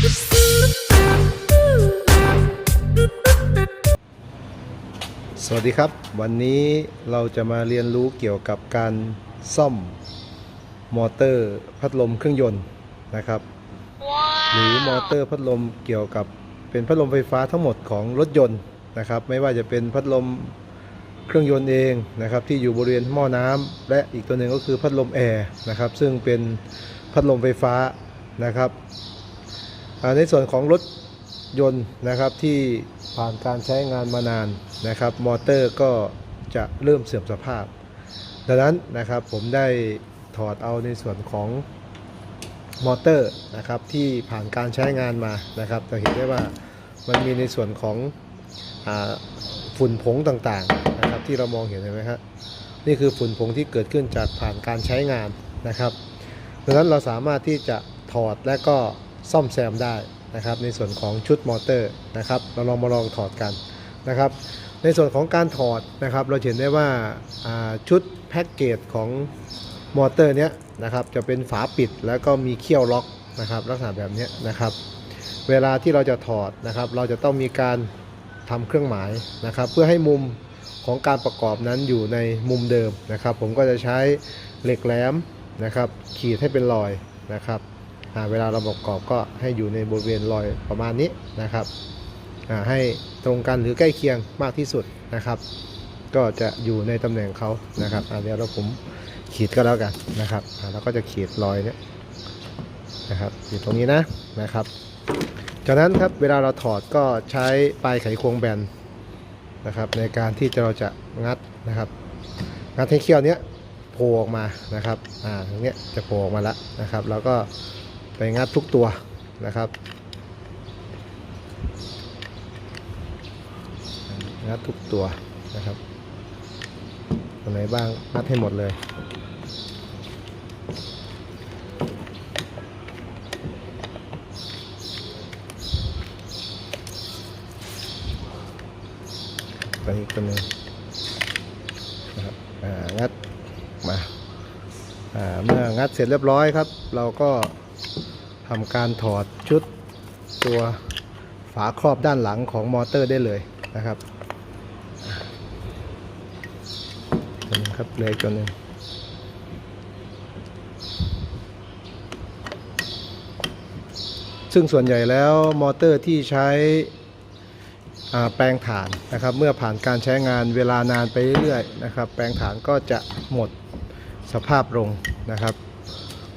สวัสดีครับ วันนี้เราจะมาเรียนรู้เกี่ยวกับการซ่อมมอเตอร์พัดลมเครื่องยนต์นะครับ หรือมอเตอร์พัดลมเกี่ยวกับเป็นพัดลมไฟฟ้าทั้งหมดของรถยนต์นะครับ ไม่ว่าจะเป็นพัดลมเครื่องยนต์เองนะครับที่อยู่บริเวณหม้อน้ำและอีกตัวหนึ่งก็คือพัดลมแอร์นะครับซึ่งเป็นพัดลมไฟฟ้านะครับอ่า ในส่วนของรถยนต์นะครับที่ผ่านการใช้งานมานานนะครับ มอเตอร์ก็จะเริ่มเสื่อมสภาพ ดังนั้นนะครับผมได้ถอดเอาในส่วนของมอเตอร์นะครับที่ผ่านการใช้งานมานะครับจะเห็นได้ว่ามันมีในส่วนของอฝุ่นผงต่างๆนะครับที่เรามองเห็นเห็นไหมครับนี่คือฝุ่นผงที่เกิดขึ้นจากผ่านการใช้งานนะครับ ดังนั้นเราสามารถที่จะถอดและก็ ซ่อมแซมได้นะครับ ในส่วนของชุดมอเตอร์นะครับ เราลองมาลองถอดกันนะครับ ในส่วนของการถอดนะครับ เราเห็นได้ว่าาชุดแพ็กเกจของมอเตอร์เนี้ยนะครับ จะเป็นฝาปิดแล้วก็มีเขี้ยวล็อกนะครับ ลักษณะแบบเนี้ยนะครับ เวลาที่เราจะถอดนะครับ เราจะต้องมีการทำเครื่องหมายนะครับ เพื่อให้มุมของการประกอบนั้นอยู่ในมุมเดิมนะครับ ผมก็จะใช้เหล็กแหลมนะครับ ขีดให้เป็นรอยนะครับ เวลาเราประกอบก็ให้อยู่ในบริเวณรอยประมาณนี้นะครับให้ตรงกันหรือใกล้เคียงมากที่สุดนะครับ ก็จะอยู่ในตำแหน่งเขานะครับเดี๋ยวเราผมขีดก็แล้วกันนะครับอ่าเราก็จะขีดรอยเนี่ยนะครับอยู่ตรงนี้นะนะครับ จากนั้นครับเวลาเราถอดก็ใช้ปลายไขควงแบนนะครับ ในการที่จะเราจะงัดนะครับ งัดให้เขี้ยวเนี้ยโผล่ออกมานะครับอ่าตรงเนี้ยจะโผล่ออกมาแล้วนะครับ แล้วก็ ไปงัดทุกตัวนะครับ งัดทุกตัวนะครับตรงไหนบ้างงัดให้หมดเลยไปอีกตัวหนึงนะครับอ่างัดมาอ่าเมื่องัดเสร็จเรียบร้อยครับ เราก็ ทำการถอดชุดตัวฝาครอบด้านหลังของมอเตอร์ได้เลยนะครับตัวนึงครับเลยตัวหนึ่งซึ่งส่วนใหญ่แล้วมอเตอร์ที่ใช้แปลงฐานนะครับ เมื่อผ่านการใช้งานเวลานานไปเรื่อยๆนะครับ แปลงฐานก็จะหมดสภาพลงนะครับ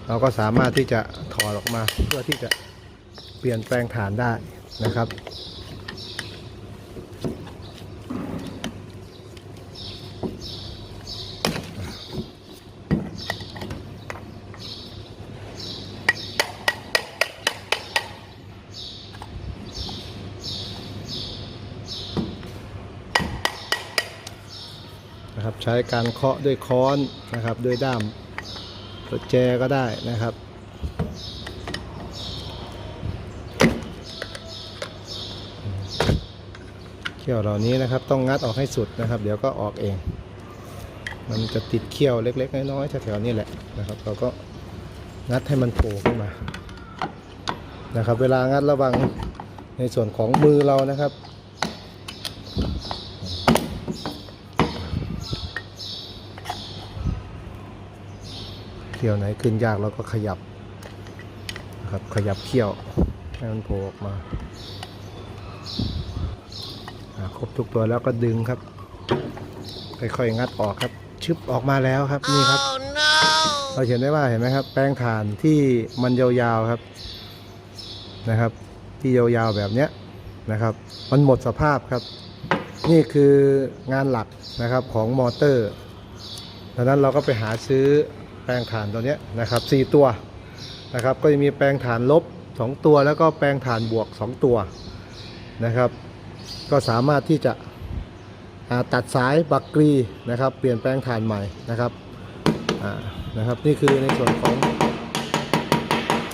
เราก็สามารถที่จะถอดออกมาเพื่อที่จะเปลี่ยนแปลงฐานได้นะครับ นะครับใช้การเคาะด้วยค้อนนะครับด้วยด้าม ตัวแจก็ได้นะครับ เขี้ยวเหล่านี้นะครับต้องงัดออกให้สุดนะครับ เดี๋ยวก็ออกเอง มันจะติดเขี้ยวเล็ก ๆ น้อยๆแถวๆนี้แหละนะครับ เราก็งัดให้มันโผล่ขึ้นมานะครับ เวลางัดระวังในส่วนของมือเรานะครับ เขี้ยวไหนขึ้นยากเราก็ขยับนะครับขยับเขี้ยวให้มันโผล่ออกมาอ่าครบทุกตัวแล้วก็ดึงครับค่อยๆงัดออกครับ ชึบออกมาแล้วครับนี่ครับเราเห็นได้ว่าเห็นไหมครับ แป้งถ่านที่มันยาวๆครับนะครับ ที่ยาวๆแบบเนี้ยนะครับ มันหมดสภาพครับ นี่คืองานหลักนะครับของมอเตอร์ดังนั้นเราก็ไปหาซื้อ แปลงฐานตัวนี้นะครับ4ตัวนะครับก็จะมีแปลงฐานลบ 2 ตัวแล้วก็แปลงฐานบวก 2 ตัวนะครับ ก็สามารถที่จะตัดสายบักกรีนะครับ เปลี่ยนแปลงฐานใหม่นะครับนะครับ นี่คือในส่วนของ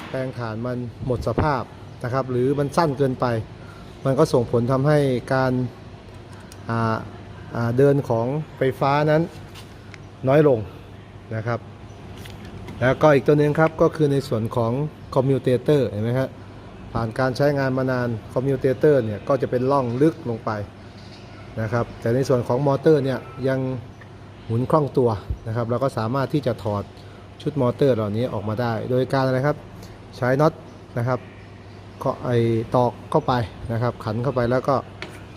แปลงฐานมันหมดสภาพนะครับ หรือมันสั้นเกินไป มันก็ส่งผลทำให้การเดินของไฟฟ้านั้นน้อยลงนะครับ แล้วก็อีกตัวหนึงครับก็คือในส่วนของคอมมิวเตเตอร์เห็นไหมครับผ่านการใช้งานมานานคอมมิวเตเตอร์เนี่ยก็จะเป็นร่องลึกลงไปนะครับแต่ในส่วนของมอเตอร์เนี่ยยังหมุนคล่องตัวนะครับเราก็สามารถที่จะถอดชุดมอเตอร์เหล่านี้ออกมาได้ โดยการอะไรครับใช้น็อตนะครับเคาะไอตอกเข้าไปนะครับ ขันเข้าไปแล้วก็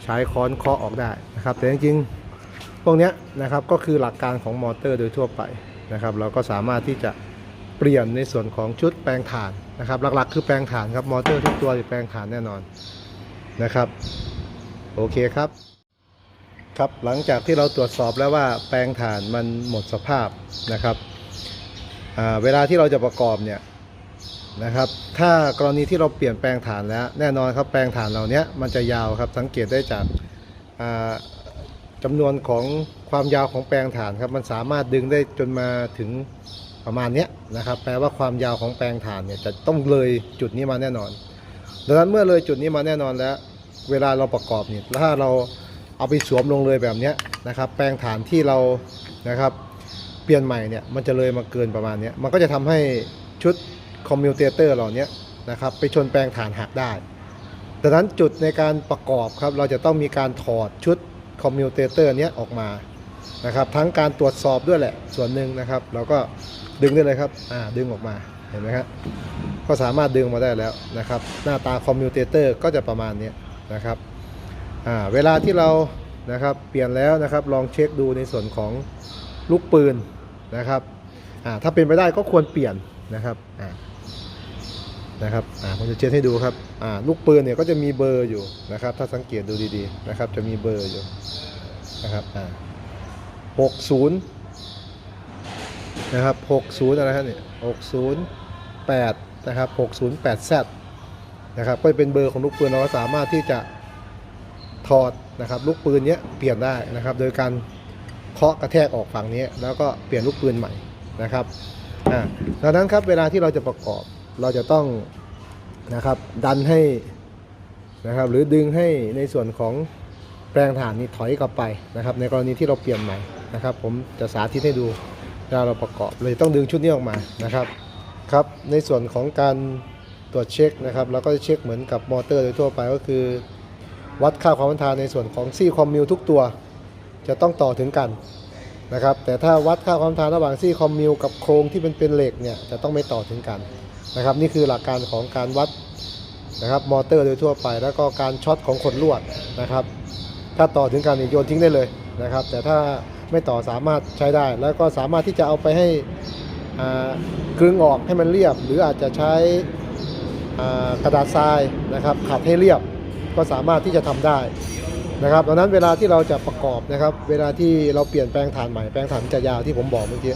ใช้ค้อนเคาะออกได้นะครับ แต่จริงๆพวกนี้นะครับก็คือหลักการของมอเตอร์โดยทั่วไปนะครับ เราก็สามารถที่จะ ปลี่ยนในส่วนของชุดแปลงถ่านนะครับ หลักๆ คือแปลงถ่านครับมอเตอร์ทุกตัวจะแปลงถ่านแน่นอนนะครับ โอเคครับ ครับหลังจากที่เราตรวจสอบแล้วว่าแปลงถ่านมันหมดสภาพนะครับเวลาที่เราจะประกอบเนี่ยนะครับ ถ้ากรณีที่เราเปลี่ยนแปลงฐานแล้วแน่นอนครับแปลงฐานเหล่านี้มันจะยาวครับสังเกตได้จากอ่าจำนวนของความยาวของแปลงฐานครับมันสามารถดึงได้จนมาถึง ประมาณนี้นะครับ แปลว่าความยาวของแปลงฐานเนี่ยจะต้องเลยจุดนี้มาแน่นอน ดังนั้นเมื่อเลยจุดนี้มาแน่นอนแล้ว เวลาเราประกอบเนี่ยถ้าเราเอาไปสวมลงเลยแบบนี้นะครับ แปลงฐานที่เรานะครับเปลี่ยนใหม่เนี่ยมันจะเลยมาเกินประมาณนี้มันก็จะทำให้ชุดคอมมิวเตเตอร์เหล่านี้นะครับไปชนแปลงฐานหักได้ดังนั้นจุดในการประกอบครับเราจะต้องมีการถอดชุดคอมมิวเตเตอร์เนี้ยออกมา นะครับ ทั้งการตรวจสอบด้วยแหละส่วนหนึ่งนะครับ เราก็ดึงได้เลยครับอ่าดึงออกมาเห็นไหมครับก็สามารถดึงมาได้แล้วนะครับ หน้าตาคอมมิวเตเตอร์ก็จะประมาณนี้นะครับอ่าเวลาที่เรานะครับเปลี่ยนแล้วนะครับลองเช็คดูในส่วนของลูกปืนนะครับอ่าถ้าเป็นไปได้ก็ควรเปลี่ยนนะครับอ่านะครับอ่าผมจะเช็ดให้ดูครับอ่าลูกปืนเนี่ยก็จะมีเบอร์อยู่นะครับ ถ้าสังเกตดูดีๆนะครับ จะมีเบอร์อยู่นะครับอ่า หกศูนย์นะครับหกศูนย์อะไรครับเนี่ยหกศูนย์แปดนะครับหกศูนย์แปดแซดนะครับก็เป็นเบอร์ของลูกปืนเราก็สามารถที่จะถอดนะครับลูกปืนเนี้ยเปลี่ยนได้นะครับ โดยการเคาะกระแทกออกฝั่งนี้แล้วก็เปลี่ยนลูกปืนใหม่นะครับอ่าดังนั้นครับเวลาที่เราจะประกอบเราจะต้องนะครับดันให้นะครับหรือดึงให้ในส่วนของแปลงถ่านนี้ถอยกลับไปนะครับในกรณีที่เราเปลี่ยนใหม่ นะครับ ผมจะสาธิตให้ดูเวลาเราประกอบเลยต้องดึงชุดนี้ออกมานะครับครับในส่วนของการตรวจเช็คนะครับเราก็จะเช็คเหมือนกับมอเตอร์โดยทั่วไปก็คือ วัดค่าความต้านทานในส่วนของซี่คอมมิวทุกตัว จะต้องต่อถึงกันนะครับแต่ถ้าวัดค่าความต้านทานระหว่างซี่คอมมิวกับโครงที่เป็นเป็นเหล็กเนี่ยจะต้องไม่ต่อถึงกันนะครับนี่คือหลักการของการวัดนะครับมอเตอร์โดยทั่วไป แล้วก็การช็อตของขดลวดนะครับถ้าต่อถึงการโยนทิ้งได้เลยนะครับแต่ถ้า ไม่ต่อสามารถใช้ได้ แล้วก็สามารถที่จะเอาไปให้กลึงออกให้มันเรียบ หรืออาจจะใช้กระดาษทรายนะครับขัดให้เรียบก็สามารถที่จะทำได้นะครับดังนั้นเวลาที่เราจะประกอบนะครับ เวลาที่เราเปลี่ยนแปลงฐานใหม่แปลงฐานจะยาวที่ผมบอกเมื่อกี้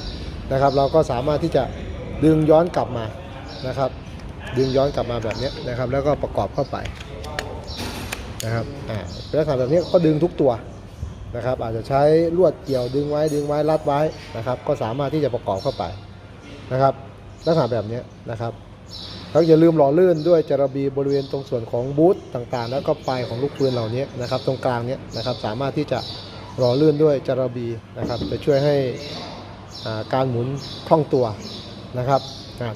นะครับ เราก็สามารถที่จะดึงย้อนกลับมานะครับ ดึงย้อนกลับมาแบบนี้นะครับ แล้วก็ประกอบเข้าไปนะครับอ่าแลักษณะแบบนี้ก็ดึงทุกตัว นะครับ อาจจะใช้ลวดเกี่ยวดึงไว้ดึงไว้รัดไว้นะครับ ก็สามารถที่จะประกอบเข้าไปนะครับลักษณะแบบนี้นะครับแล้วอย่าลืมหล่อลื่นด้วยจระบีบริเวณตรงส่วนของบูทต่างๆ แล้วก็ปลายของลูกปืนเหล่านี้นะครับ ตรงกลางเนี้ยนะครับสามารถที่จะหล่อลื่นด้วยจระบีนะครับ จะช่วยให้การหมุนคล่องตัวนะครับ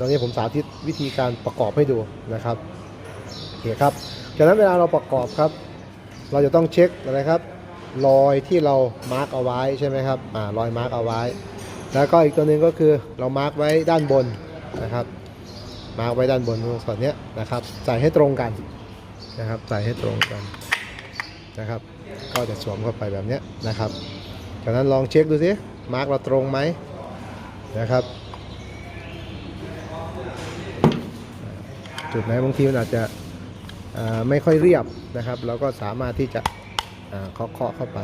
ตอนนี้ผมสาธิตวิธีการประกอบให้ดูนะครับโอเคครับจากนั้นเวลาเราประกอบครับ เราจะต้องเช็คอะไรครับ รอยที่เรามาร์กเอาไว้ใช่ไหมครับอ่ารอยมาร์กเอาไว้ แล้วก็อีกตัวหนึ่งก็คือเรามาร์กไว้ด้านบนนะครับ มาร์กไว้ด้านบนตรงส่วนนี้นะครับใส่ให้ตรงกันนะครับใส่ให้ตรงกันนะครับ ก็จะสวมเข้าไปแบบนี้นะครับจากนั้นลองเช็คดูสิมาร์กเราตรงไหมนะครับจุดไหนบางทีมันอาจจะอ่าไม่ค่อยเรียบนะครับ เราก็สามารถที่จะ เคาะเคาะเข้าไป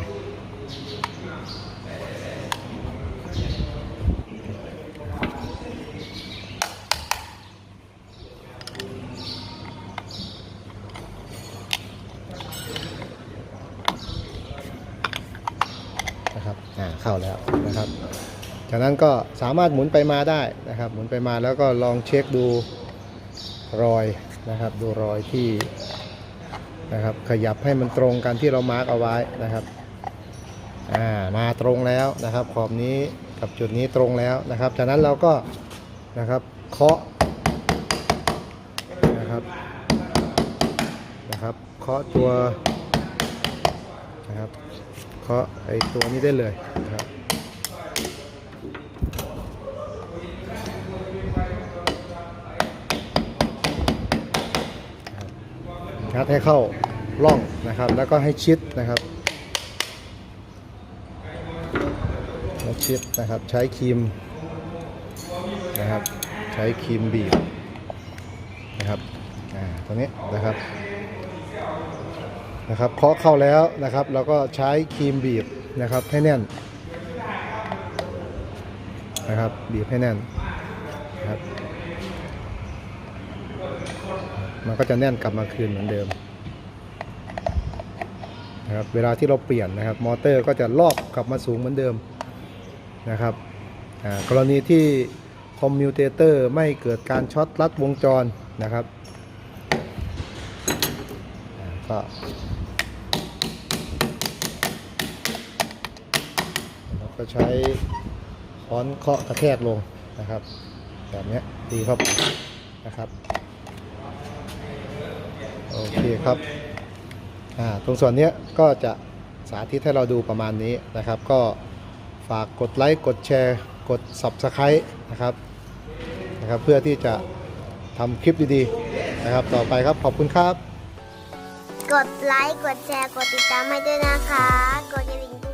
นะครับอ่าเข้าแล้วนะครับ จากนั้นก็สามารถหมุนไปมาได้นะครับ หมุนไปมาแล้วก็ลองเช็คดูรอยนะครับ ดูรอยที่ นะครับ ขยับให้มันตรงกันที่เรามาร์กเอาไว้นะครับอ่ามาตรงแล้วนะครับ ขอบนี้กับจุดนี้ตรงแล้วนะครับ จากนั้นเราก็นะครับเคาะนะครับนะครับเคาะตัวนะครับเคาะไอตัวนี้ได้เลยนะครับ งัดให้เข้าร่องนะครับ แล้วก็ให้ชิดนะครับแล้วชิดนะครับใช้ครีมนะครับ ใช้ครีมบีบนะครับอ่าตรงนี้นะครับนะครับเคาะเข้าแล้วนะครับเราก็ใช้ครีมบีบนะครับให้แน่นนะครับบีบให้แน่นนะครับ มันก็จะแน่นกลับมาคืนเหมือนเดิมนะครับเวลาที่เราเปลี่ยนนะครับ มอเตอร์ก็จะลอกกลับมาสูงเหมือนเดิมนะครับกรณีที่คอมมิวเตเตอร์ไม่เกิดการช็อตลัดวงจรนะครับก็เราก็ใช้ค้อนเคาะกระแทกลงนะครับ แบบนี้ตีเข้าไปนะครับ โอเคครับอ่าตรงส่วนนี้ก็จะสาธิตให้เราดูประมาณนี้นะครับ ก็ฝากกดไลค์กดแชร์กด Subscribe นะครับนะครับ เพื่อที่จะทำคลิปดีๆนะครับ ต่อไปครับขอบคุณครับ กดไลค์กดแชร์กดติดตามให้ด้วยนะคะ กดกระดิ่ง